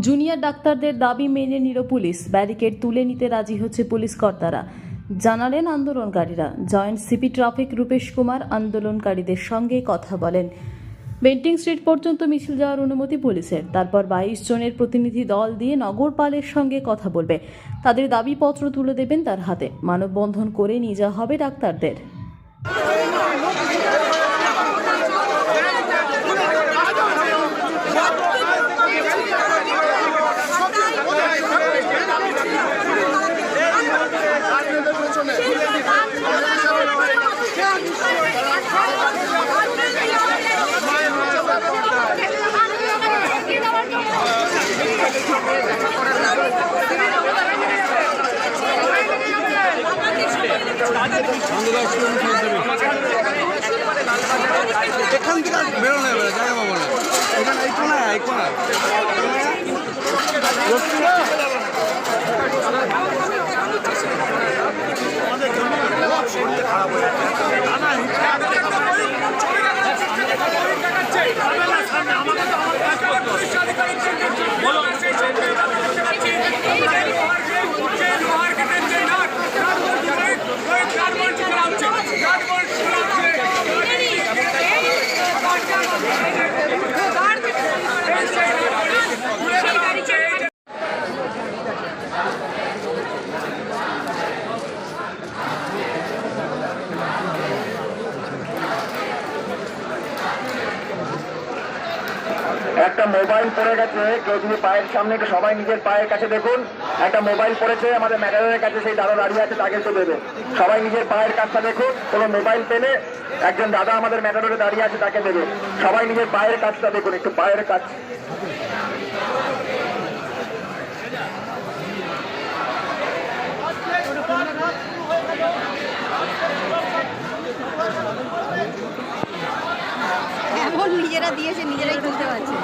Junior ডাক্তারদের দাবি মেনে নিল পুলিশ। ব্যারিকেড তুলে নিতে রাজি হচ্ছে পুলিশ কর্তারা। জানালেন আন্দোলনকারীরা। Joint CP traffic Rupesh Kumar আন্দোলনকারীদের সঙ্গে কথা বলেন। বেন্টিং স্ট্রিট পর্যন্ত মিছিল যাওয়ার অনুমতি পুলিশের। তারপর বাইশ জনের প্রতিনিধি দল দিয়ে নগরপালের সঙ্গে কথা বলবে। তাদের দাবিপত্র তুলে দেবেন তার হাতে। মানববন্ধন করে নিয়ে যাওয়া হবে ডাক্তারদের। এখান থেকে বেরোনো যাবে জায়গা পাবো না। এখানে এই কোনায় এই কোনায়। একটা মোবাইল পড়ে গেছে, কেউ যদি পায়ের সামনে সবাই নিজের পায়ের কাছে দেখুন, একটা মোবাইল পড়েছে, আমাদের ম্যাডামের কাছে, সেই দাদা দাঁড়িয়ে আছে, তাকে তো দেবে। সবাই নিজের পায়ের কাছটা দেখুন, কোনো মোবাইল পেলে একজন দাদা আমাদের ম্যানেজারে দাঁড়িয়ে আছে, তাকে দেবে। সবাই নিজের পায়ের কাছটা দেখুন, একটু পায়ের কাছ এমন নিজেরা দিয়েছে নিজেরাই খুলতে পারছে।